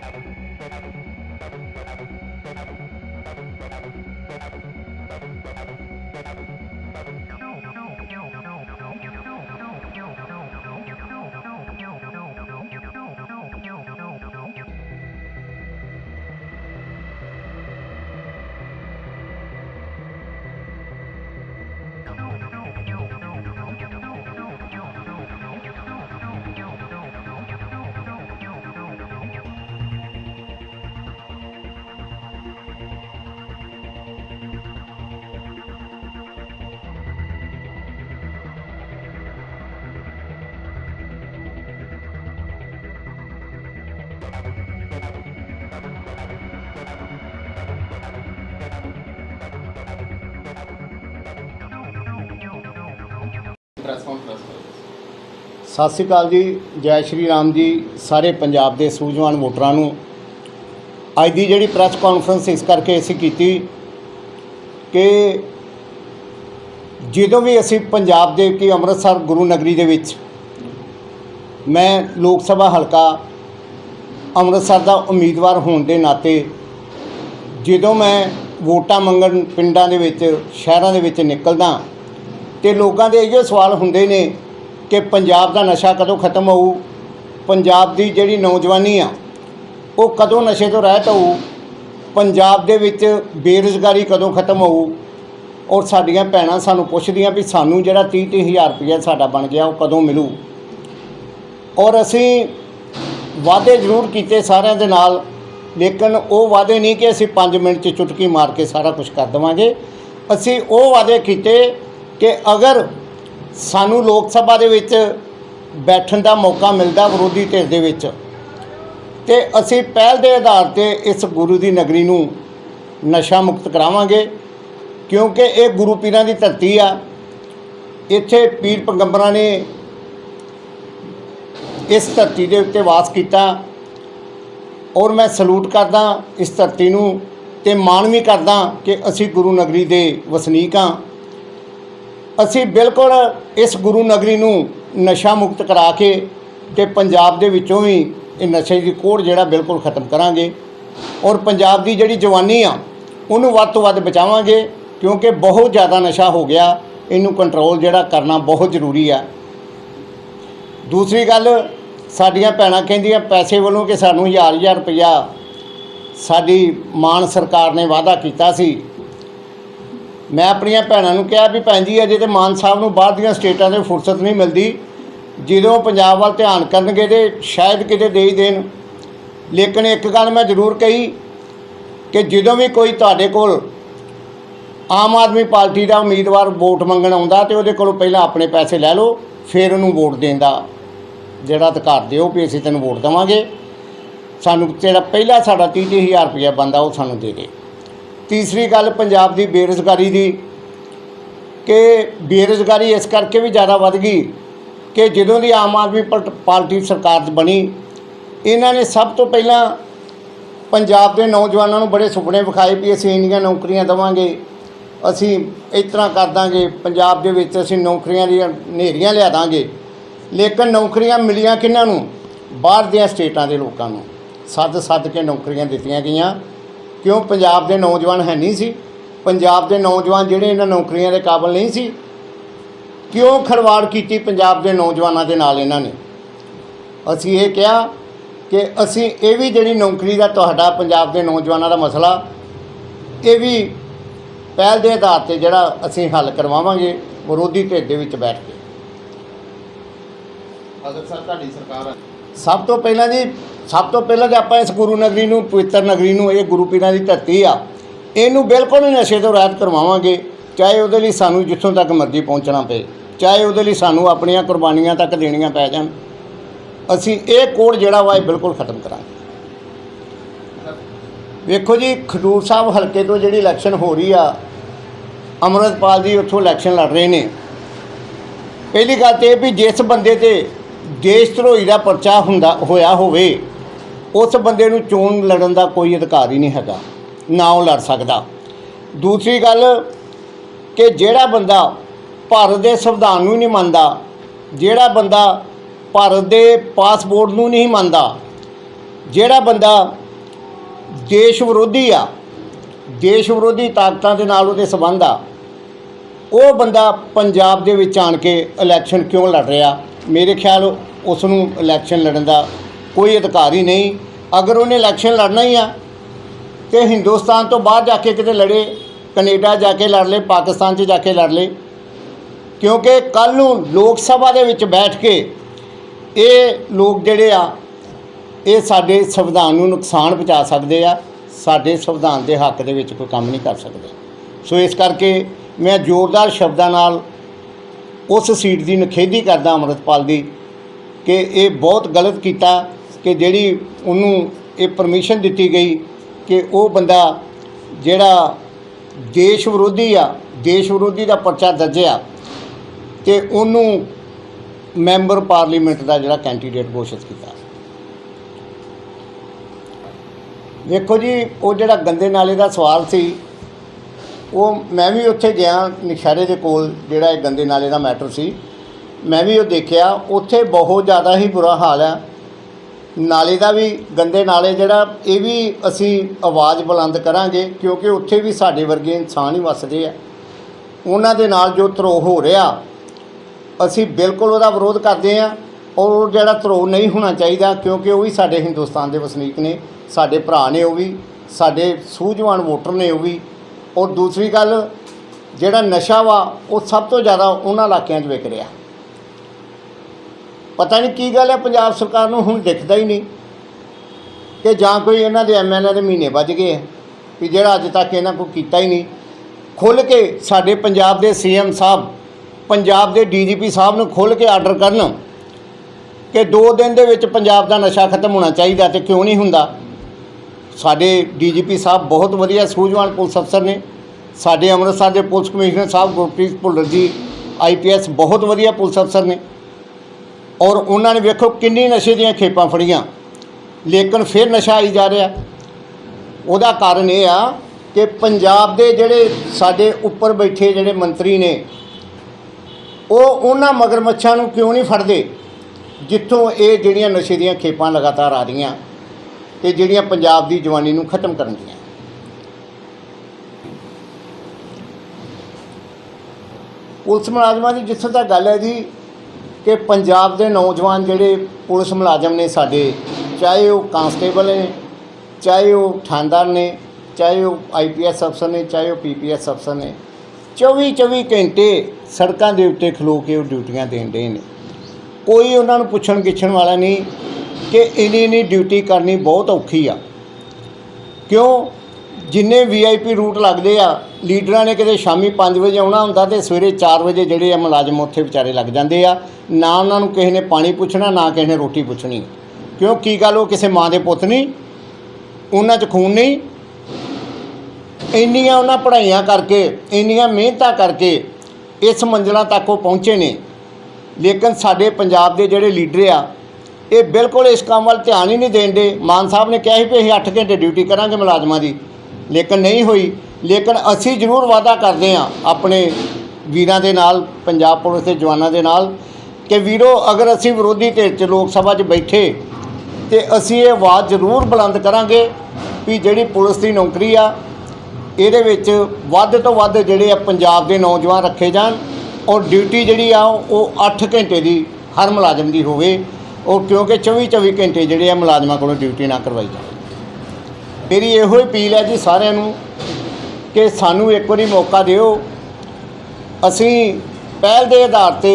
다음 영상에서 만나요. ਸਤਿ ਸ੍ਰੀ ਅਕਾਲ ਜੀ, ਜੈ ਸ਼੍ਰੀ ਰਾਮ ਜੀ, ਸਾਰੇ ਪੰਜਾਬ ਦੇ ਸੂਝਵਾਨ ਵੋਟਰਾਂ ਨੂੰ। ਅੱਜ ਦੀ ਜਿਹੜੀ ਪ੍ਰੈਸ ਕਾਨਫਰੰਸ ਇਸ ਕਰਕੇ ਅਸੀਂ ਕੀਤੀ ਕਿ ਜਦੋਂ ਵੀ ਅਸੀਂ ਪੰਜਾਬ ਦੇ ਕਿ ਅੰਮ੍ਰਿਤਸਰ ਗੁਰੂ ਨਗਰੀ ਦੇ ਵਿੱਚ ਮੈਂ ਲੋਕ ਸਭਾ ਹਲਕਾ ਅੰਮ੍ਰਿਤਸਰ ਦਾ ਉਮੀਦਵਾਰ ਹੋਣ ਦੇ ਨਾਤੇ ਜਦੋਂ ਮੈਂ ਵੋਟਾਂ ਮੰਗਣ ਪਿੰਡਾਂ ਦੇ ਵਿੱਚ, ਸ਼ਹਿਰਾਂ ਦੇ ਵਿੱਚ ਨਿਕਲਦਾ ਤੇ ਲੋਕਾਂ ਦੇ ਇਹੋ ਸਵਾਲ ਹੁੰਦੇ ਨੇ ਕਿ ਪੰਜਾਬ ਦਾ ਨਸ਼ਾ ਕਦੋਂ ਖਤਮ ਹੋਊ? ਪੰਜਾਬ ਦੀ ਜਿਹੜੀ ਨੌਜਵਾਨੀ ਆ, ਉਹ ਕਦੋਂ ਨਸ਼ੇ ਤੋਂ ਰਹਿਤ ਹੋਊ? ਪੰਜਾਬ ਦੇ ਵਿੱਚ ਬੇਰੁਜ਼ਗਾਰੀ ਕਦੋਂ ਖਤਮ ਹੋਊ? ਔਰ ਸਾਡੀਆਂ ਭੈਣਾਂ ਸਾਨੂੰ ਪੁੱਛਦੀਆਂ ਵੀ ਸਾਨੂੰ ਜਿਹੜਾ 30 ਤੀਹ ਹਜ਼ਾਰ ਰੁਪਇਆ ਸਾਡਾ ਬਣ ਗਿਆ, ਉਹ ਕਦੋਂ ਮਿਲੂ? ਔਰ ਅਸੀਂ ਵਾਅਦੇ ਜ਼ਰੂਰ ਕੀਤੇ ਸਾਰਿਆਂ ਦੇ ਨਾਲ, ਲੇਕਿਨ ਉਹ ਵਾਅਦੇ ਨਹੀਂ ਕਿ ਅਸੀਂ 5 ਮਿੰਟ 'ਚ ਚੁਟਕੀ ਮਾਰ ਕੇ ਸਾਰਾ ਕੁਝ ਕਰ ਦੇਵਾਂਗੇ। ਅਸੀਂ ਉਹ ਵਾਅਦੇ ਕੀਤੇ ਕਿ ਅਗਰ ਸਾਨੂੰ ਲੋਕ ਸਭਾ ਦੇ ਵਿੱਚ ਬੈਠਣ ਦਾ ਮੌਕਾ ਮਿਲਦਾ ਵਿਰੋਧੀ ਧਿਰ ਦੇ ਵਿੱਚ। ਤੇ ਅਸੀਂ ਪਹਿਲ ਦੇ ਆਧਾਰ ਤੇ ਇਸ ਗੁਰੂ ਦੀ ਨਗਰੀ ਨੂੰ ਨਸ਼ਾ ਮੁਕਤ ਕਰਾਵਾਂਗੇ, ਕਿਉਂਕਿ ਇਹ ਗੁਰੂ ਪੀਰਾਂ ਦੀ ਧਰਤੀ ਆ। ਇੱਥੇ ਪੀਰ ਪੈਗੰਬਰਾਂ ਨੇ ਇਸ ਧਰਤੀ ਦੇ ਉੱਤੇ ਵਾਸ ਕੀਤਾ ਔਰ ਮੈਂ ਸਲੂਟ ਕਰਦਾ ਇਸ ਧਰਤੀ ਨੂੰ ਤੇ ਮਾਣ ਵੀ ਕਰਦਾ ਕਿ ਅਸੀਂ ਗੁਰੂ ਨਗਰੀ ਦੇ ਵਸਨੀਕ ਹਾਂ। ਅਸੀਂ ਬਿਲਕੁਲ ਇਸ ਗੁਰੂ ਨਗਰੀ ਨੂੰ ਨਸ਼ਾ ਮੁਕਤ ਕਰਾ ਕੇ ਤੇ ਪੰਜਾਬ ਦੇ ਵਿੱਚੋਂ ਵੀ ਇਹ ਨਸ਼ੇ ਦੀ ਕੋੜ ਜਿਹੜਾ ਬਿਲਕੁਲ ਖਤਮ ਕਰਾਂਗੇ। ਔਰ ਪੰਜਾਬ ਦੀ ਜਿਹੜੀ ਜਵਾਨੀ ਆ, ਉਹਨੂੰ ਵੱਧ ਤੋਂ ਵੱਧ ਬਚਾਵਾਂਗੇ ਕਿਉਂਕਿ ਬਹੁਤ ਜ਼ਿਆਦਾ ਨਸ਼ਾ ਹੋ ਗਿਆ। ਇਹਨੂੰ ਕੰਟਰੋਲ ਜਿਹੜਾ ਕਰਨਾ ਬਹੁਤ ਜ਼ਰੂਰੀ ਆ। ਦੂਸਰੀ ਗੱਲ, ਸਾਡੀਆਂ ਭੈਣਾਂ ਕਹਿੰਦੀਆਂ, ਪੈਸੇ ਵੱਲੋਂ ਕਿ ਸਾਨੂੰ ਹਜ਼ਾਰ ਹਜ਼ਾਰ ਰੁਪਇਆ ਸਾਡੀ ਮਾਨ ਸਰਕਾਰ ਨੇ ਵਾਅਦਾ ਕੀਤਾ ਸੀ। ਮੈਂ ਆਪਣੀਆਂ ਭੈਣਾਂ ਨੂੰ ਕਿਹਾ ਵੀ ਭੈਣ ਜੀ, ਅਜੇ ਤੇ ਮਾਨ ਸਾਹਿਬ ਨੂੰ ਬਾਹਰ ਦੀਆਂ ਸਟੇਟਾਂ ਦੇ ਫੁਰਸਤ ਨਹੀਂ ਮਿਲਦੀ। ਜਦੋਂ ਪੰਜਾਬ ਵੱਲ ਧਿਆਨ ਕਰਨਗੇ ਤੇ ਸ਼ਾਇਦ ਕਿਤੇ ਦੇ ਹੀ ਦੇਣ। ਲੇਕਿਨ ਇੱਕ ਗੱਲ ਮੈਂ ਜ਼ਰੂਰ ਕਹੀ ਕਿ ਜਦੋਂ ਵੀ ਕੋਈ ਤੁਹਾਡੇ ਕੋਲ ਆਮ ਆਦਮੀ ਪਾਰਟੀ ਦਾ ਉਮੀਦਵਾਰ ਵੋਟ ਮੰਗਣ ਆਉਂਦਾ ਤੇ ਉਹਦੇ ਕੋਲੋਂ ਪਹਿਲਾਂ ਆਪਣੇ ਪੈਸੇ ਲੈ ਲਓ, ਫਿਰ ਉਹਨੂੰ ਵੋਟ ਦੇਣ ਦਾ ਜਿਹੜਾ ਅਧਿਕਾਰ ਦਿਓ ਵੀ ਅਸੀਂ ਤੈਨੂੰ ਵੋਟ ਦੇਵਾਂਗੇ। ਸਾਨੂੰ ਜਿਹੜਾ ਪਹਿਲਾ ਸਾਡਾ 30 ਤੀਹ ਹਜ਼ਾਰ ਰੁਪਇਆ ਬੰਦਾ ਉਹ ਸਾਨੂੰ ਦੇ ਦੇ। ਤੀਸਰੀ ਗੱਲ ਪੰਜਾਬ ਦੀ ਬੇਰੁਜ਼ਗਾਰੀ ਦੀ ਕਿ ਬੇਰੁਜ਼ਗਾਰੀ ਇਸ ਕਰਕੇ ਵੀ ਜ਼ਿਆਦਾ ਵੱਧ ਗਈ ਕਿ ਜਦੋਂ ਦੀ ਆਮ ਆਦਮੀ ਪਲਟ- ਪਾਰਟੀ ਸਰਕਾਰ ਬਣੀ, ਇਹਨਾਂ ਨੇ ਸਭ ਤੋਂ ਪਹਿਲਾਂ ਪੰਜਾਬ ਦੇ ਨੌਜਵਾਨਾਂ ਨੂੰ ਬੜੇ ਸੁਪਨੇ ਵਿਖਾਏ ਵੀ ਅਸੀਂ ਇੰਨੀਆਂ ਨੌਕਰੀਆਂ ਦੇਵਾਂਗੇ, ਅਸੀਂ ਇਸ ਤਰ੍ਹਾਂ ਕਰ ਦਾਂਗੇ, ਪੰਜਾਬ ਦੇ ਵਿੱਚ ਅਸੀਂ ਨੌਕਰੀਆਂ ਦੀਆਂ ਹਨੇਰੀਆਂ ਲਿਆ ਦਾਂਗੇ। ਲੇਕਿਨ ਨੌਕਰੀਆਂ ਮਿਲੀਆਂ ਕਿਹਨਾਂ ਨੂੰ? ਬਾਹਰ ਦੀਆਂ ਸਟੇਟਾਂ ਦੇ ਲੋਕਾਂ ਨੂੰ। ਸੱਦ ਸੱਦ ਕੇ ਨੌਕਰੀਆਂ ਦਿੱਤੀਆਂ ਗਈਆਂ। ਕਿਉਂ ਪੰਜਾਬ ਦੇ ਨੌਜਵਾਨ ਹੈ ਨਹੀਂ ਸੀ? ਪੰਜਾਬ ਦੇ ਨੌਜਵਾਨ ਜਿਹੜੇ ਇਹਨਾਂ ਨੌਕਰੀਆਂ ਦੇ ਕਾਬਲ ਨਹੀਂ ਸੀ? ਕਿਉਂ ਖਰਵਾੜ ਕੀਤੀ ਪੰਜਾਬ ਦੇ ਨੌਜਵਾਨਾਂ ਦੇ ਨਾਲ ਇਹਨਾਂ ਨੇ? ਅਸੀਂ ਇਹ ਕਿਹਾ ਕਿ ਅਸੀਂ ਇਹ ਵੀ ਜਿਹੜੀ ਨੌਕਰੀ ਦਾ ਤੁਹਾਡਾ ਪੰਜਾਬ ਦੇ ਨੌਜਵਾਨਾਂ ਦਾ ਮਸਲਾ ਇਹ ਵੀ ਪਹਿਲ ਦੇ ਆਧਾਰ ਤੇ ਜਿਹੜਾ ਅਸੀਂ ਹੱਲ ਕਰਵਾਵਾਂਗੇ ਵਿਰੋਧੀ ਧਿਰ ਦੇ ਵਿੱਚ ਬੈਠ ਕੇ। ਅਗਰ ਸਰ ਤੁਹਾਡੀ ਸਰਕਾਰ ਸਭ ਤੋਂ ਪਹਿਲਾਂ ਜੀ ਸਭ ਤੋਂ ਪਹਿਲਾਂ ਤਾਂ ਆਪਾਂ ਇਸ ਗੁਰੂ ਨਗਰੀ ਨੂੰ, ਪਵਿੱਤਰ ਨਗਰੀ ਨੂੰ, ਇਹ ਗੁਰੂ ਪੀਰਾਂ ਦੀ ਧਰਤੀ ਆ, ਇਹਨੂੰ ਬਿਲਕੁਲ ਹੀ ਨਸ਼ੇ ਤੋਂ ਰਹਿਤ ਕਰਵਾਵਾਂਗੇ, ਚਾਹੇ ਉਹਦੇ ਲਈ ਸਾਨੂੰ ਜਿੱਥੋਂ ਤੱਕ ਮਰਜ਼ੀ ਪਹੁੰਚਣਾ ਪਏ, ਚਾਹੇ ਉਹਦੇ ਲਈ ਸਾਨੂੰ ਆਪਣੀਆਂ ਕੁਰਬਾਨੀਆਂ ਤੱਕ ਦੇਣੀਆਂ ਪੈ ਜਾਣ। ਅਸੀਂ ਇਹ ਕੋਡ ਜਿਹੜਾ ਵਾ, ਇਹ ਬਿਲਕੁਲ ਖਤਮ ਕਰਾਂਗੇ। ਵੇਖੋ ਜੀ, ਖਡੂਰ ਸਾਹਿਬ ਹਲਕੇ ਤੋਂ ਜਿਹੜੀ ਇਲੈਕਸ਼ਨ ਹੋ ਰਹੀ ਆ, ਅਮਰਤਪਾਲ ਜੀ ਉੱਥੋਂ ਇਲੈਕਸ਼ਨ ਲੜ ਰਹੇ ਨੇ। ਪਹਿਲੀ ਗੱਲ ਤੇ ਇਹ ਵੀ ਜਿਸ ਬੰਦੇ ਤੇ ਦੇਸ਼ ਧਰੋਹੀ ਦਾ ਪਰਚਾ ਹੁੰਦਾ, ਹੋਇਆ ਹੋਵੇ ਉਸ ਬੰਦੇ ਨੂੰ ਚੋਣ ਲੜਨ ਦਾ ਕੋਈ ਅਧਿਕਾਰ ਹੀ ਨਹੀਂ ਹੈਗਾ, ਨਾ ਉਹ ਲੜ ਸਕਦਾ। ਦੂਸਰੀ ਗੱਲ ਕਿ ਜਿਹੜਾ ਬੰਦਾ ਭਾਰਤ ਦੇ ਸੰਵਿਧਾਨ ਨੂੰ ਨਹੀਂ ਮੰਨਦਾ, ਜਿਹੜਾ ਬੰਦਾ ਭਾਰਤ ਦੇ ਪਾਸਪੋਰਟ ਨੂੰ ਨਹੀਂ ਮੰਨਦਾ, ਜਿਹੜਾ ਬੰਦਾ ਦੇਸ਼ ਵਿਰੋਧੀ ਆ, ਦੇਸ਼ ਵਿਰੋਧੀ ਤਾਕਤਾਂ ਦੇ ਨਾਲ ਉਹਦੇ ਸਬੰਧ ਆ, ਉਹ ਬੰਦਾ ਪੰਜਾਬ ਦੇ ਵਿੱਚ ਆਣ ਕੇ ਇਲੈਕਸ਼ਨ ਕਿਉਂ ਲੜ ਰਿਹਾ? ਮੇਰੇ ਖਿਆਲ ਉਸ ਨੂੰ ਇਲੈਕਸ਼ਨ ਲੜਨ ਦਾ ਕੋਈ ਅਧਿਕਾਰ ਹੀ ਨਹੀਂ, ਅਗਰ ਉਹਨੇ ਇਲੈਕਸ਼ਨ ਲੜਨਾ ਹੀ ਆ, ਤੇ ਹਿੰਦੁਸਤਾਨ ਤੋਂ ਬਾਹਰ ਜਾ ਕੇ ਕਿਤੇ ਲੜੇ, ਕੈਨੇਡਾ ਜਾ ਕੇ ਲੜ ਲੇ ਪਾਕਿਸਤਾਨ 'ਚ ਜਾ ਕੇ ਲੜ ਲੇ ਕਿਉਂਕਿ ਕੱਲ ਨੂੰ ਲੋਕ ਸਭਾ ਦੇ ਵਿੱਚ ਬੈਠ ਕੇ ਇਹ ਲੋਕ ਜਿਹੜੇ ਆ, ਇਹ ਸਾਡੇ ਸੰਵਿਧਾਨ ਨੂੰ ਨੁਕਸਾਨ ਪਹੁੰਚਾ ਸਕਦੇ ਆ, ਸਾਡੇ ਸੰਵਿਧਾਨ ਦੇ ਹੱਕ ਦੇ ਵਿੱਚ ਕੋਈ ਕੰਮ ਨਹੀਂ ਕਰ ਸਕਦੇ। ਸੋ ਇਸ ਕਰਕੇ ਮੈਂ ਜ਼ੋਰਦਾਰ ਸ਼ਬਦਾਂ ਨਾਲ ਉਸ ਸੀਟ ਦੀ ਨਿਖੇਧੀ ਕਰਦਾ ਅੰਮ੍ਰਿਤਪਾਲ ਦੀ ਕਿ ਇਹ ਬਹੁਤ ਗਲਤ ਕੀਤਾ ਕਿ ਜਿਹੜੀ ਉਹਨੂੰ ਇਹ ਪਰਮਿਸ਼ਨ ਦਿੱਤੀ ਗਈ ਕਿ ਉਹ ਬੰਦਾ ਜਿਹੜਾ ਦੇਸ਼ ਵਿਰੋਧੀ ਆ, ਦੇਸ਼ ਵਿਰੋਧੀ ਦਾ ਪਰਚਾ ਦਰਜ ਆ ਤੇ ਉਹਨੂੰ ਮੈਂਬਰ ਪਾਰਲੀਮੈਂਟ ਦਾ ਜਿਹੜਾ ਕੈਂਡੀਡੇਟ ਘੋਸ਼ਿਤ ਕੀਤਾ। ਵੇਖੋ ਜੀ, ਉਹ ਜਿਹੜਾ ਗੰਦੇ ਨਾਲੇ ਦਾ ਸਵਾਲ ਸੀ, ਉਹ ਮੈਂ ਵੀ ਉੱਥੇ ਗਿਆ ਨਿਸ਼ਾਰੇ ਦੇ ਕੋਲ ਜਿਹੜਾ ਇਹ ਗੰਦੇ ਨਾਲੇ ਦਾ ਮੈਟਰ ਸੀ। ਮੈਂ ਵੀ ਉਹ ਦੇਖਿਆ, ਉੱਥੇ ਬਹੁਤ ਜ਼ਿਆਦਾ ਹੀ ਬੁਰਾ ਹਾਲ ਹੈ ਨਾਲੇ ਦਾ ਵੀ, ਗੰਦੇ ਨਾਲੇ ਜਿਹੜਾ, ਇਹ ਵੀ ਅਸੀਂ ਆਵਾਜ਼ ਬੁਲੰਦ ਕਰਾਂਗੇ ਕਿਉਂਕਿ ਉੱਥੇ ਵੀ ਸਾਡੇ ਵਰਗੇ ਇਨਸਾਨ ਹੀ ਵੱਸਦੇ ਆ। ਉਹਨਾਂ ਦੇ ਨਾਲ ਜੋ ਧਰੋ ਹੋ ਰਿਹਾ, ਅਸੀਂ ਬਿਲਕੁਲ ਉਹਦਾ ਵਿਰੋਧ ਕਰਦੇ ਹਾਂ ਔਰ ਉਹ ਜਿਹੜਾ ਧਰੋ ਨਹੀਂ ਹੋਣਾ ਚਾਹੀਦਾ ਕਿਉਂਕਿ ਉਹ ਵੀ ਸਾਡੇ ਹਿੰਦੁਸਤਾਨ ਦੇ ਵਸਨੀਕ ਨੇ, ਸਾਡੇ ਭਰਾ ਨੇ ਉਹ ਵੀ, ਸਾਡੇ ਸੂਝਵਾਨ ਵੋਟਰ ਨੇ ਉਹ ਵੀ। ਔਰ ਦੂਸਰੀ ਗੱਲ, ਜਿਹੜਾ ਨਸ਼ਾ ਵਾ, ਉਹ ਸਭ ਤੋਂ ਜ਼ਿਆਦਾ ਉਹਨਾਂ ਇਲਾਕਿਆਂ 'ਚ ਵਿਕ ਰਿਹਾ। ਪਤਾ ਨਹੀਂ ਕੀ ਗੱਲ ਹੈ, ਪੰਜਾਬ ਸਰਕਾਰ ਨੂੰ ਹੁਣ ਦਿਖਦਾ ਹੀ ਨਹੀਂ ਕਿ ਜਾਂ ਕੋਈ ਇਹਨਾਂ ਦੇ ਐਮਐਲਏ ਦੇ ਮਹੀਨੇ ਵੱਜ ਗਏ ਵੀ ਜਿਹੜਾ ਅੱਜ ਤੱਕ ਇਹਨਾਂ ਕੋ ਕੀਤਾ ਹੀ ਨਹੀਂ। ਖੁੱਲ੍ਹ ਕੇ ਸਾਡੇ ਪੰਜਾਬ ਦੇ ਸੀਐਮ ਸਾਹਿਬ, ਪੰਜਾਬ ਦੇ ਡੀਜੀਪੀ ਸਾਹਿਬ ਨੂੰ ਖੁੱਲ੍ਹ ਕੇ ਆਰਡਰ ਕਰਨ ਕਿ 2 ਦਿਨ ਦੇ ਵਿੱਚ ਪੰਜਾਬ ਦਾ ਨਸ਼ਾ ਖਤਮ ਹੋਣਾ ਚਾਹੀਦਾ ਤੇ ਕਿਉਂ ਨਹੀਂ ਹੁੰਦਾ। ਸਾਡੇ ਡੀਜੀਪੀ ਸਾਹਿਬ ਬਹੁਤ ਵਧੀਆ ਸੂਝਵਾਨ ਪੁਲਿਸ ਅਫਸਰ ਨੇ। ਸਾਡੇ ਅੰਮ੍ਰਿਤਸਰ ਦੇ ਪੁਲਿਸ ਕਮਿਸ਼ਨਰ ਸਾਹਿਬ ਗੁਰਪ੍ਰੀਤ ਭੁੱਲਰ ਜੀ ਆਈਪੀਐਸ ਬਹੁਤ ਵਧੀਆ ਪੁਲਿਸ ਅਫਸਰ ਨੇ। ਔਰ ਉਹਨਾਂ ਨੇ ਵੇਖੋ ਕਿੰਨੀ ਨਸ਼ੇ ਦੀਆਂ ਖੇਪਾਂ ਫੜੀਆਂ। ਲੇਕਿਨ ਫਿਰ ਨਸ਼ਾ ਆਈ ਜਾ ਰਿਹਾ। ਉਹਦਾ ਕਾਰਨ ਇਹ ਆ ਕਿ ਪੰਜਾਬ ਦੇ ਜਿਹੜੇ ਸਾਡੇ ਉੱਪਰ ਬੈਠੇ ਜਿਹੜੇ ਮੰਤਰੀ ਨੇ, ਉਹ ਉਹਨਾਂ ਮਗਰਮੱਛਾਂ ਨੂੰ ਕਿਉਂ ਨਹੀਂ ਫੜਦੇ? ਜਿੱਥੋਂ ਇਹ ਜਿਹੜੀਆਂ ਨਸ਼ੇ ਦੀਆਂ ਖੇਪਾਂ ਲਗਾਤਾਰ ਆ ਰਹੀਆਂ ਤੇ ਜਿਹੜੀਆਂ ਪੰਜਾਬ ਦੀ ਜਵਾਨੀ ਨੂੰ ਖਤਮ ਕਰਨ ਦੀਆਂ। ਪੁਲਿਸ ਮੁਲਾਜ਼ਮਾਂ ਦੀ ਜਿੱਥੋਂ ਤੱਕ ਗੱਲ ਹੈ ਜੀ ਕਿ ਪੰਜਾਬ ਦੇ ਨੌਜਵਾਨ ਜਿਹੜੇ ਪੁਲਿਸ ਮੁਲਾਜ਼ਮ ਨੇ ਸਾਡੇ, ਚਾਹੇ ਉਹ ਕਾਂਸਟੇਬਲ ਨੇ, ਚਾਹੇ ਉਹ ਥਾਣਦਾਰ ਨੇ, ਚਾਹੇ ਉਹ ਆਈਪੀਐਸ ਅਫਸਰ ਨੇ, ਚਾਹੇ ਉਹ ਪੀਪੀਐਸ ਅਫਸਰ ਨੇ 24 24 ਘੰਟੇ ਸੜਕਾਂ ਦੇ ਉੱਤੇ ਖਲੋ ਕੇ ਉਹ ਡਿਊਟੀਆਂ ਦੇਣ ਦੇ ਨੇ। ਕੋਈ ਉਹਨਾਂ ਨੂੰ ਪੁੱਛਣ ਗਿੱਛਣ ਵਾਲਾ ਨਹੀਂ ਕਿ ਇੰਨੀ ਇੰਨੀ ਡਿਊਟੀ ਕਰਨੀ ਬਹੁਤ ਔਖੀ ਆ। ਕਿਉਂ? ਜਿੰਨੇ ਵੀਆਈਪੀ ਰੂਟ ਲੱਗਦੇ ਆ, ਲੀਡਰਾਂ ਨੇ ਕਿਤੇ ਸ਼ਾਮੀ 5 ਵਜੇ ਆਉਣਾ ਹੁੰਦਾ ਤੇ ਸਵੇਰੇ 4 ਵਜੇ ਜਿਹੜੇ ਆ ਮੁਲਾਜ਼ਮ ਉੱਥੇ ਵਿਚਾਰੇ ਲੱਗ ਜਾਂਦੇ ਆ। ਨਾ ਉਹਨਾਂ ਨੂੰ ਕਿਸੇ ਨੇ ਪਾਣੀ ਪੁੱਛਣਾ, ਨਾ ਕਿਸੇ ਨੇ ਰੋਟੀ ਪੁੱਛਣੀ। ਕਿਉਂ? ਕੀ ਗੱਲ? ਉਹ ਕਿਸੇ ਮਾਂ ਦੇ ਪੁੱਤ ਨਹੀਂ। ਉਹਨਾਂ 'ਚ ਖੂਨ ਨਹੀਂ। ਇੰਨੀਆਂ ਉਹਨਾਂ ਪੜ੍ਹਾਈਆਂ ਕਰਕੇ, ਇੰਨੀਆਂ ਮਿਹਨਤਾਂ ਕਰਕੇ ਇਸ ਮੰਜ਼ਲਾਂ ਤੱਕ ਉਹ ਪਹੁੰਚੇ ਨੇ। ਲੇਕਿਨ ਸਾਡੇ ਪੰਜਾਬ ਦੇ ਜਿਹੜੇ ਲੀਡਰ ਆ, ਇਹ ਬਿਲਕੁਲ ਇਸ ਕੰਮ ਵੱਲ ਧਿਆਨ ਹੀ ਨਹੀਂ ਦੇਂਦੇ ਮਾਨ ਸਾਹਿਬ ਨੇ ਕਿਹਾ ਸੀ ਵੀ ਅਸੀਂ 8 ਘੰਟੇ ਡਿਊਟੀ ਕਰਾਂਗੇ ਮੁਲਾਜ਼ਮਾਂ ਦੀ। ਲੇਕਿਨ ਨਹੀਂ ਹੋਈ। ਲੇਕਿਨ ਅਸੀਂ ਜ਼ਰੂਰ ਵਾਅਦਾ ਕਰਦੇ ਹਾਂ ਆਪਣੇ ਵੀਰਾਂ ਦੇ ਨਾਲ, ਪੰਜਾਬ ਪੁਲਿਸ ਦੇ ਜਵਾਨਾਂ ਦੇ ਨਾਲ, ਕਿ ਵੀਰੋ, ਅਗਰ ਅਸੀਂ ਵਿਰੋਧੀ ਧਿਰ 'ਚ ਲੋਕ ਸਭਾ 'ਚ ਬੈਠੇ, ਤੇ ਅਸੀਂ ਇਹ ਆਵਾਜ਼ ਜ਼ਰੂਰ ਬੁਲੰਦ ਕਰਾਂਗੇ ਵੀ ਜਿਹੜੀ ਪੁਲਿਸ ਦੀ ਨੌਕਰੀ ਆ, ਇਹਦੇ ਵਿੱਚ ਵੱਧ ਤੋਂ ਵੱਧ ਜਿਹੜੇ ਆ ਪੰਜਾਬ ਦੇ ਨੌਜਵਾਨ ਰੱਖੇ ਜਾਣ ਔਰ ਡਿਊਟੀ ਜਿਹੜੀ ਆ, ਉਹ 8 ਘੰਟੇ ਦੀ ਹਰ ਮੁਲਾਜ਼ਮ ਦੀ ਹੋਵੇ ਉਹ ਕਿਉਂਕਿ 24 24 ਘੰਟੇ ਜਿਹੜੇ ਆ ਮੁਲਾਜ਼ਮਾਂ ਕੋਲੋਂ ਡਿਊਟੀ ਨਾ ਕਰਵਾਈ ਜਾਵੇ ਮੇਰੀ ਇਹੋ ਹੀ ਅਪੀਲ ਹੈ ਜੀ ਸਾਰਿਆਂ ਨੂੰ ਕਿ ਸਾਨੂੰ ਇੱਕ ਵਾਰੀ ਮੌਕਾ ਦਿਓ। ਅਸੀਂ ਪਹਿਲ ਦੇ ਆਧਾਰ ਤੇ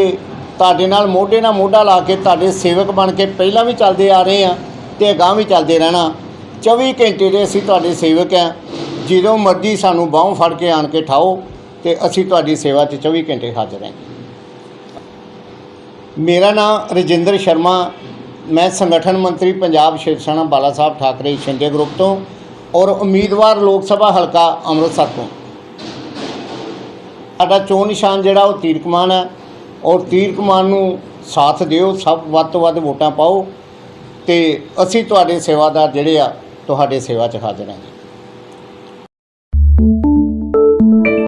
ਤੁਹਾਡੇ ਨਾਲ ਮੋਢੇ ਨਾਲ ਮੋਢਾ ਲਾ ਕੇ ਤੁਹਾਡੇ ਸੇਵਕ ਬਣ ਕੇ ਪਹਿਲਾਂ ਵੀ ਚੱਲਦੇ ਆ ਰਹੇ ਆ ਤੇ ਅਗਾਂਹ ਵੀ ਚੱਲਦੇ ਰਹਿਣਾ। 24 ਘੰਟੇ ਦੇ ਅਸੀਂ ਤੁਹਾਡੇ ਸੇਵਕ ਆ ਜਦੋਂ ਮਰਜ਼ੀ ਸਾਨੂੰ ਬਾਹੋਂ ਫੜ ਕੇ ਆਣ ਕੇ ਠਾਓ ਤੇ ਅਸੀਂ ਤੁਹਾਡੀ ਸੇਵਾ 'ਚ 24 ਘੰਟੇ ਹਾਜ਼ਰ ਹਾਂ। ਮੇਰਾ ਨਾਮ ਰਜਿੰਦਰ ਸ਼ਰਮਾ। ਮੈਂ ਸੰਗਠਨ ਮੰਤਰੀ ਪੰਜਾਬ ਸ਼ਿਵ ਸੈਨਾ ਬਾਲਾ ਸਾਹਿਬ ਠਾਕਰੇ ਸ਼ਿੰਦੇ ਗਰੁੱਪ ਤੋਂ। ਔਰ ਉਮੀਦਵਾਰ ਲੋਕ ਸਭਾ ਹਲਕਾ ਅੰਮ੍ਰਿਤਸਰ ਤੋਂ। ਸਾਡਾ ਚੋਣ ਨਿਸ਼ਾਨ ਜਿਹੜਾ ਉਹ ਤੀਰ ਕਮਾਨ ਹੈ। ਔਰ ਤੀਰ ਕਮਾਨ ਨੂੰ ਸਾਥ ਦਿਓ, ਸਭ ਵੱਧ ਤੋਂ ਵੱਧ ਵੋਟਾਂ ਪਾਓ ਤੇ ਅਸੀਂ ਤੁਹਾਡੇ ਸੇਵਾਦਾਰ ਜਿਹੜੇ ਆ, ਤੁਹਾਡੇ ਸੇਵਾ 'ਚ ਹਾਜ਼ਰ ਹਾਂ।